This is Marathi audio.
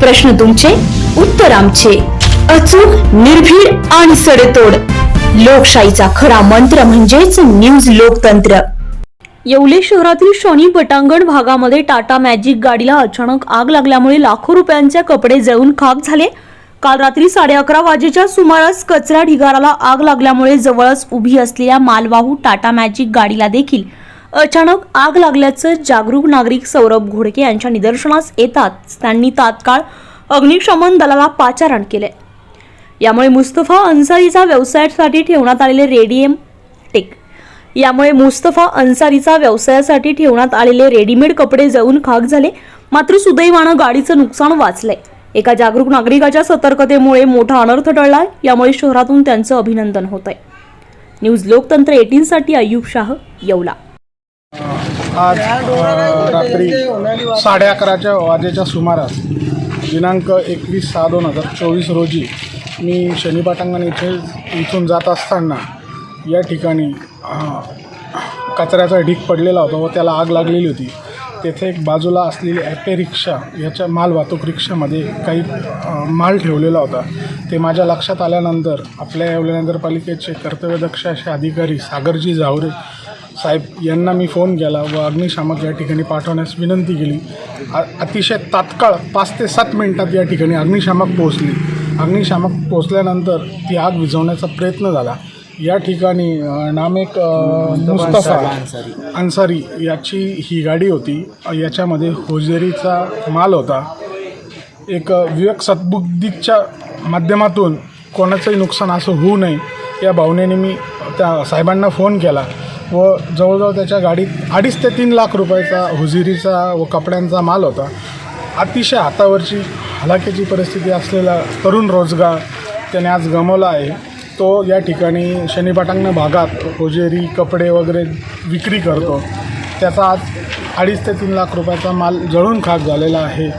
प्रश्न तुमचे उत्तर आमचे. अचूक निर्भीड आणि सडेतोड. लोकशाहीचा खरा मंत्र म्हणजेच न्यूज लोकतंत्र. येवले शहरातील शनी पटांगण भागामध्ये टाटा मॅजिक गाडीला अचानक आग लागल्यामुळे लाखो रुपयांचे कपडे जळून खाक झाले. काल रात्री साडे अकरा वाजेच्या सुमारास कचरा ढिगाराला आग लागल्यामुळे जवळच उभी असलेल्या मालवाहू टाटा मॅजिक गाडीला देखील अचानक आग लागल्याचं जागरूक नागरिक सौरभ घोडके यांच्या निदर्शनास येताच त्यांनी तात्काळ अग्निशमन दलाला पाचारण केले यामुळे मुस्तफा अन्सारीचा व्यवसायासाठी ठेवण्यात आलेले रेडियम टेक. यामुळे मुस्तफा अन्सारीचा व्यवसायासाठी ठेवण्यात आलेले रेडीमेड कपडे जळून खाक झाले मात्र सुदैवानं गाडीचं नुकसान वाचलंय. एका जागरूक नागरिकाच्या सतर्कतेमुळे मोठा अनर्थ टळला यामुळे शहरातून त्यांचं अभिनंदन होत आहे न्यूज लोकतंत्र एटीनसाठी अय्यूब शाह येवला. आज रात्री साडे अकराच्या वाजेच्या सुमारास दिनांक एकवीस सहा दोन हजार चोवीस रोजी मी शनी पाटांगण इथे इथून जात असताना या ठिकाणी कचऱ्याचा ढीक पडलेला होता व त्याला आग लागलेली होती. तेथे एक बाजूला असलेली ॲपे रिक्षा याच्या माल वाहतूक रिक्षामध्ये काही माल ठेवलेला होता. ते माझ्या लक्षात आल्यानंतर आपल्या येवले नगरपालिकेचे कर्तव्यदक्ष असे अधिकारी सागरजी जावरे साहेब यांना मी फोन केला व अग्निशामक या ठिकाणी पाठवण्यास विनंती केली. अतिशय तात्काळ पाच ते सात मिनिटात या ठिकाणी अग्निशामक पोहोचली. अग्निशामक पोहोचल्यानंतर ती आग विझवण्याचा प्रयत्न झाला. या ठिकाणी नामेक मुस्तफा अन्सारी. याची ही गाडी होती. याच्यामध्ये होजेरीचा माल होता. एक विवेक सद्बुद्धीच्या माध्यमातून कोणाचंही नुकसान असं होऊ नये या भावनेने मी त्या साहेबांना फोन केला. व जवळजवळ त्याच्या गाडीत अडीच ते तीन लाख रुपयाचा हुजिरीचा व कपड्यांचा माल होता. अतिशय हातावरची हलाखीची परिस्थिती असलेला तरुण रोजगार त्याने आज गमावला आहे. तो या ठिकाणी शनीपाटांगण भागात हुजेरी कपडे वगैरे विक्री करतो. त्याचा आज अडीच ते तीन लाख रुपयाचा माल जळून खाक झालेला आहे.